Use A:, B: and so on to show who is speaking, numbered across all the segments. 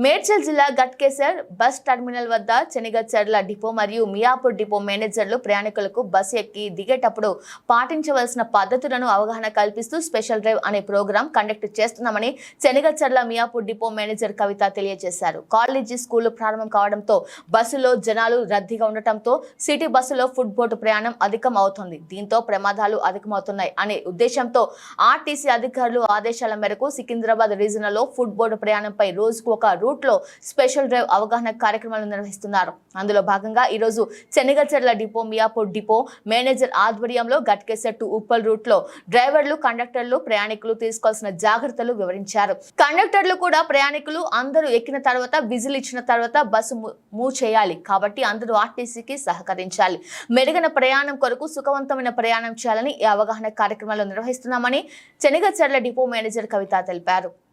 A: మేడ్చల్ జిల్లా Ghatkesar bus terminal వద్ద చెనిగచ్చర్ల depot మరియు మియాపూర్ డిపో మేనేజర్లు ప్రయాణికులకు బస్సు ఎక్కి దిగేటప్పుడు పాటించవలసిన పద్ధతులను అవగాహన కల్పిస్తూ స్పెషల్ డ్రైవ్ అనే ప్రోగ్రాం కండక్ట్ చేస్తున్నామని చెనిగచ్చర్ల మియాపూర్ డిపో మేనేజర్ కవిత తెలియజేశారు. కాలేజీ స్కూల్ ప్రారంభం కావడంతో బస్సులో జనాలు రద్దీగా ఉండటంతో సిటీ బస్సులో ఫుడ్ బోర్డు ప్రయాణం అధికం అవుతుంది దీంతో ప్రమాదాలు అధికమవుతున్నాయి అనే ఉద్దేశంతో ఆర్టీసీ అధికారులు ఆదేశాల మేరకు సికింద్రాబాద్ రీజన్లో ఫుడ్ బోర్డు ప్రయాణంపై రోజుకు ఒక రూట్ లో స్పెషల్ డ్రైవ్ అవగాహన కార్యక్రమాలు నిర్వహిస్తున్నారు. అందులో భాగంగా ఈరోజు రోజు Chengicherla depot Miyapur depot manager ఆధ్వర్యంలో గట్కేసర్ టు ఉప్పల్ రూట్లో డ్రైవర్లు కండక్టర్లు ప్రయాణికులు తీసుకోవాల్సిన జాగ్రత్తలు వివరించారు. కండక్టర్లు కూడా ప్రయాణికులు అందరూ ఎక్కిన తర్వాత విజిల్ ఇచ్చిన తర్వాత బస్సు మూ- మూవ్ చేయాలి కాబట్టి అందరూ ఆర్టీసీకి సహకరించాలి. మెరుగైన ప్రయాణం కొరకు సుఖవంతమైన ప్రయాణం చేయాలని ఈ అవగాహన కార్యక్రమాలు నిర్వహిస్తున్నామని చెనగచెర్ల డిపో మేనేజర్ కవిత తెలిపారు.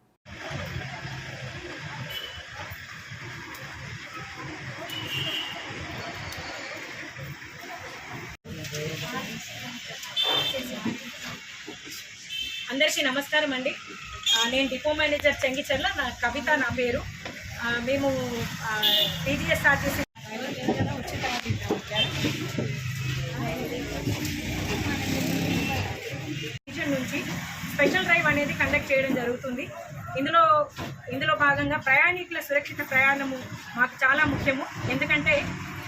B: అందరికీ నమస్కారం అండి. నేను డిపో మేనేజర్ చెంగిచర్ల నా కవిత నా పేరు. మేము టీజీఎస్ఆర్టీసీ నుంచి స్పెషల్ డ్రైవ్ అనేది కండక్ట్ చేయడం జరుగుతుంది. ఇందులో ఇందులో భాగంగా ప్రయాణికుల సురక్షిత ప్రయాణము మాకు చాలా ముఖ్యము. ఎందుకంటే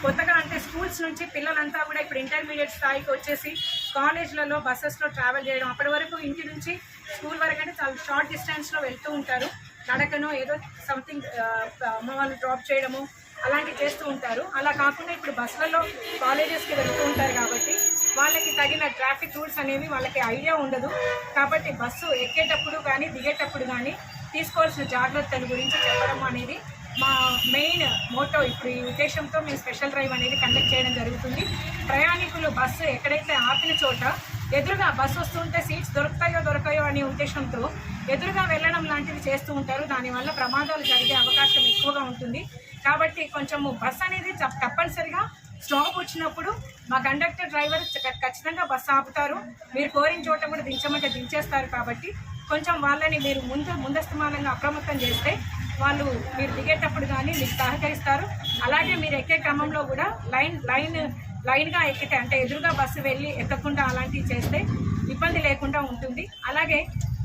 B: కొత్తగా అంటే స్కూల్స్ నుంచి పిల్లలంతా కూడా ఇప్పుడు ఇంటర్మీడియట్ స్థాయికి వచ్చేసి కాలేజ్లలో బస్సెస్లో ట్రావెల్ చేయడం. అప్పటి వరకు ఇంటి నుంచి స్కూల్ వరకు అంటే చాలా షార్ట్ డిస్టెన్స్లో వెళ్తూ ఉంటారు. నడకను ఏదో సంథింగ్ అమ్మ వాళ్ళు డ్రాప్ చేయడము అలాంటివి చేస్తూ ఉంటారు. అలా కాకుండా ఇప్పుడు బస్సులలో కాలేజెస్కి వెళ్తూ ఉంటారు కాబట్టి వాళ్ళకి తగిన ట్రాఫిక్ రూల్స్ అనేవి వాళ్ళకి ఐడియా ఉండదు. కాబట్టి బస్సు ఎక్కేటప్పుడు కానీ దిగేటప్పుడు కానీ తీసుకోవాల్సిన జాగ్రత్తల గురించి చెప్పడం అనేది మా మెయిన్ మోటో ఇప్పుడు ఈ ఉద్దేశంతో మేము స్పెషల్ డ్రైవ్ అనేది కండక్ట్ చేయడం జరుగుతుంది. ప్రయాణికులు బస్సు ఎక్కడైతే ఆపిన చోట ఎదురుగా బస్సు వస్తుంటే సీట్స్ దొరుకుతాయో దొరకాయో అనే ఉద్దేశంతో ఎదురుగా వెళ్ళడం లాంటివి చేస్తూ ఉంటారు. దానివల్ల ప్రమాదాలు జరిగే అవకాశం ఎక్కువగా ఉంటుంది. కాబట్టి కొంచెము బస్ అనేది తప్పనిసరిగా స్టాప్ వచ్చినప్పుడు మా కండక్టర్ డ్రైవర్ ఖచ్చితంగా బస్సు ఆపుతారు. మీరు కోరిన చోట కూడా దించమంటే దించేస్తారు కాబట్టి కొంచెం వాళ్ళని మీరు ముందు ముందస్తమానంగా అప్రమత్తం చేస్తే వాళ్ళు మీరు దిగేటప్పుడు కానీ మీకు సహకరిస్తారు. అలాగే మీరు ఎక్కే క్రమంలో కూడా లైన్ లైన్ లైన్గా ఎక్కితే అంటే ఎదురుగా బస్సు వెళ్ళి ఎక్కకుండా అలాంటివి చేస్తే ఇబ్బంది లేకుండా ఉంటుంది. అలాగే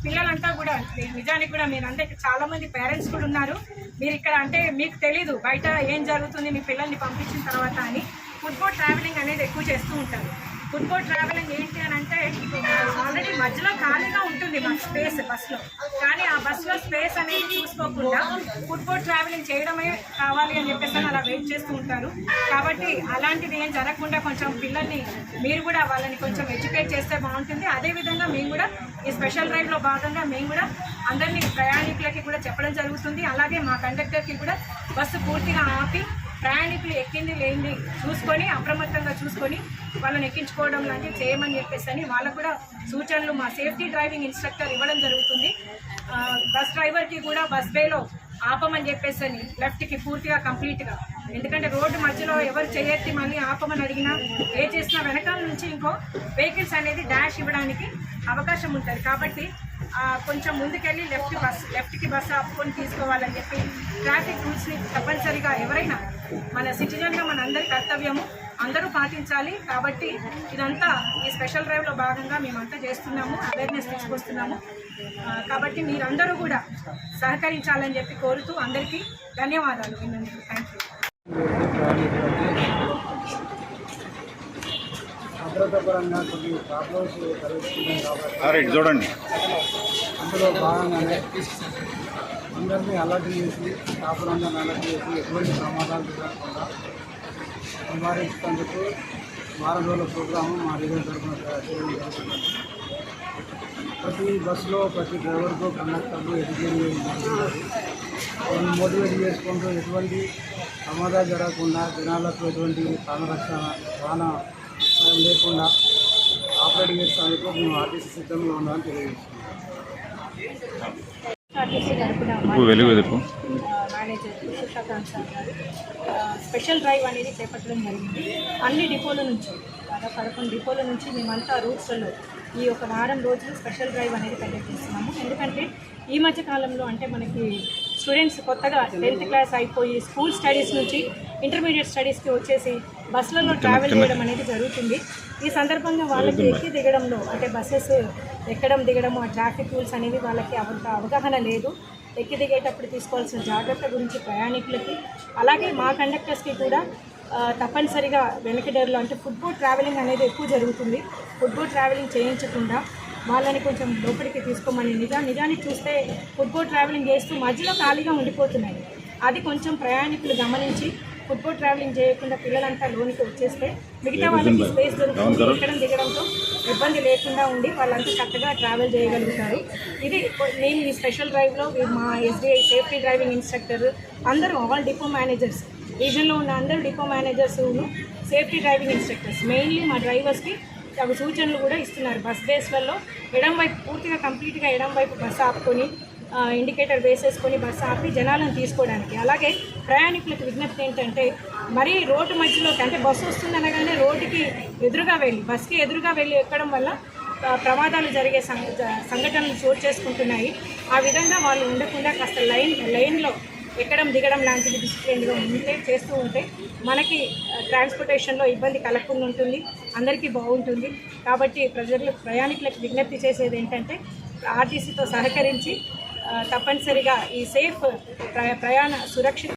B: పిల్లలంతా కూడా నిజానికి కూడా మీరు చాలామంది పేరెంట్స్ కూడా ఉన్నారు. మీరు ఇక్కడ అంటే మీకు తెలీదు బయట ఏం జరుగుతుంది మీ పిల్లల్ని పంపించిన తర్వాత అని. ఫుట్బాల్ ట్రావెలింగ్ అనేది ఎక్కువ చేస్తూ ఉంటారు. ఫుట్బాల్ ట్రావెలింగ్ ఏంటి అని అంటే ఆల్రెడీ మధ్యలో ఖాళీగా ఉంటుంది మా స్పేస్ బస్సులో. కానీ ఆ బస్సులో స్పేస్ అనేది చూసుకోకుండా ఫుట్బాల్ ట్రావెలింగ్ చేయడమే కావాలి అని చెప్పేసి అలా వెయిట్ చేస్తూ ఉంటారు. కాబట్టి అలాంటిది ఏం జరగకుండా కొంచెం పిల్లల్ని మీరు కూడా వాళ్ళని కొంచెం ఎడ్యుకేట్ చేస్తే బాగుంటుంది. అదేవిధంగా మేము కూడా ఈ స్పెషల్ డ్రైవ్లో భాగంగా మేము కూడా అందరినీ ప్రయాణికులకి కూడా చెప్పడం జరుగుతుంది. అలాగే మా కండక్టర్కి కూడా బస్సు పూర్తిగా ఆపి ప్రయాణికులు ఎక్కింది లేనిది చూసుకొని అప్రమత్తంగా చూసుకొని వాళ్ళని ఎక్కించుకోవడం లాంటివి చేయమని చెప్పేసి అని వాళ్ళకు కూడా సూచనలు మా సేఫ్టీ డ్రైవింగ్ ఇన్స్ట్రక్టర్ ఇవ్వడం జరుగుతుంది. బస్ డ్రైవర్కి కూడా బస్ వేలో ఆపమని చెప్పేసి అని లెఫ్ట్కి పూర్తిగా కంప్లీట్గా. ఎందుకంటే రోడ్డు మధ్యలో ఎవరు చేయెత్తి మళ్ళీ ఆపమని అడిగినా ఏ చేసినా వెనకాల నుంచి ఇంకో వెహికల్స్ అనేది డాష్ ఇవ్వడానికి అవకాశం ఉంటుంది. కాబట్టి కొంచెం ముందుకెళ్ళి లెఫ్ట్ బస్ లెఫ్ట్కి బస్సు ఆపుకొని తీసుకోవాలని చెప్పి ట్రాఫిక్ రూల్స్ని తప్పనిసరిగా ఎవరైనా మన సిటిజన్గా మన అందరి కర్తవ్యము. అందరూ పాటించాలి. కాబట్టి ఇదంతా ఈ స్పెషల్ డ్రైవ్లో భాగంగా మేమంతా చేస్తున్నాము. అవేర్నెస్ తీసుకొస్తున్నాము. కాబట్టి మీరందరూ కూడా సహకరించాలని చెప్పి కోరుతూ అందరికీ ధన్యవాదాలు. విన్నందుకు థ్యాంక్ యూ
C: భద్రత పరంగా కొన్ని ప్రాబ్లమ్స్ కలుగుతున్నాయి కాబట్టి
D: రైట్ చూడండి.
C: అందులో భాగంగానే అందరినీ అలర్ట్ చేసి కాపురందరిని అలర్ట్ చేసి ఎటువంటి ప్రమాదాలు జరగకుండా సంపాదించేందుకు వారం రోజుల ప్రోగ్రాము మా రిజల్ట్ తరఫున చేయడం జరుగుతుంది. ప్రతి బస్సులో ప్రతి డ్రైవర్కు కండక్టర్లు ఎడ్యుకేట్ వాళ్ళని మోటివేట్ చేసుకుంటూ ఎటువంటి ప్రమాదాలు జరగకుండా జనాలకు ఎటువంటి ప్రాణరక్షణ ప్రాణ లేకుండా ఆపరేట్ చేసేందుకు మేము ఆర్టీసీ సిద్ధంగా ఉండాలని తెలియజేస్తున్నాం.
D: వెలుగు వెతుకు
B: మేనేజర్ సార్ గారు స్పెషల్ డ్రైవ్ అనేది చేపట్టడం జరిగింది. అన్ని డిపోల నుంచి దాదాపు పదకొండు డిపోల నుంచి మేమంతా రూట్స్లలో ఈ ఒక వారం రోజులు స్పెషల్ డ్రైవ్ అనేది కండక్ట్ చేస్తున్నాము. ఎందుకంటే ఈ మధ్య కాలంలో అంటే మనకి స్టూడెంట్స్ కొత్తగా టెన్త్ క్లాస్ అయిపోయి స్కూల్ స్టడీస్ నుంచి ఇంటర్మీడియట్ స్టడీస్కి వచ్చేసి బస్సులలో ట్రావెల్ చేయడం అనేది జరుగుతుంది. ఈ సందర్భంగా వాళ్ళకి ఎక్కి దిగడంలో అంటే బస్సెస్ ఎక్కడం దిగడం ఆ ట్రాఫిక్ రూల్స్ అనేవి వాళ్ళకి అవగా అవగాహన లేదు. ఎక్కి దిగేటప్పుడు తీసుకోవాల్సిన జాగ్రత్త గురించి ప్రయాణికులకి అలాగే మా కండక్టర్స్కి కూడా తప్పనిసరిగా వెనకడేరులో అంటే ఫుట్బాల్ ట్రావెలింగ్ అనేది ఎక్కువ జరుగుతుంది. ఫుట్బాల్ ట్రావెలింగ్ చేయించకుండా వాళ్ళని కొంచెం లోపలికి తీసుకోమని నిజా నిజానికి చూస్తే ఫుట్బాల్ ట్రావెలింగ్ చేస్తూ మధ్యలో ఖాళీగా ఉండిపోతున్నాయి. అది కొంచెం ప్రయాణికులు గమనించి ఫుట్బాల్ ట్రావెలింగ్ చేయకుండా పిల్లలంతా లోనికి వచ్చేస్తే మిగతా వాళ్ళకి స్పేస్ దొరుకుతుంది ఎక్కడం దిగడంతో ఇబ్బంది లేకుండా ఉండి వాళ్ళంతా చక్కగా ట్రావెల్ చేయగలుగుతారు. ఇది నేను ఈ స్పెషల్ డ్రైవ్లో మా ఎస్బీఐ సేఫ్టీ డ్రైవింగ్ ఇన్స్ట్రక్టర్ అందరూ ఆల్ డిపో మేనేజర్స్ రీజన్లో ఉన్న అందరు depot managers safety driving instructors mainly మా డ్రైవర్స్కి సూచనలు కూడా ఇస్తున్నారు. బస్ బేస్లలో ఎడం వైపు పూర్తిగా కంప్లీట్గా ఎడం వైపు బస్సు ఆపుకొని ఇండికేటర్ వేసేసుకొని బస్సు ఆపి జనాలను తీసుకోవడానికి. అలాగే ప్రయాణికులకు విజ్ఞప్తి ఏంటంటే మరీ రోడ్డు మధ్యలోకి అంటే బస్సు వస్తుంది అనగానే రోడ్డుకి ఎదురుగా వెళ్ళి బస్కి ఎదురుగా వెళ్ళి ఎక్కడం వల్ల ప్రమాదాలు జరిగే సంఘటనలు చోటు చేసుకుంటున్నాయి. ఆ విధంగా వాళ్ళు ఉండకుండా కాస్త లైన్ లైన్లో ఎక్కడం దిగడం లాంటివి డిసిప్లిన్గా ఉంటే చేస్తూ ఉంటే మనకి ట్రాన్స్పోర్టేషన్లో ఇబ్బంది కలగకుండా ఉంటుంది అందరికీ బాగుంటుంది. కాబట్టి ప్రజలు ప్రయాణికులకు విజ్ఞప్తి చేసేది ఏంటంటే ఆర్టీసీతో సహకరించి తప్పనిసరిగా ఈ సేఫ్ ప్ర- ప్రయాణ సురక్షిత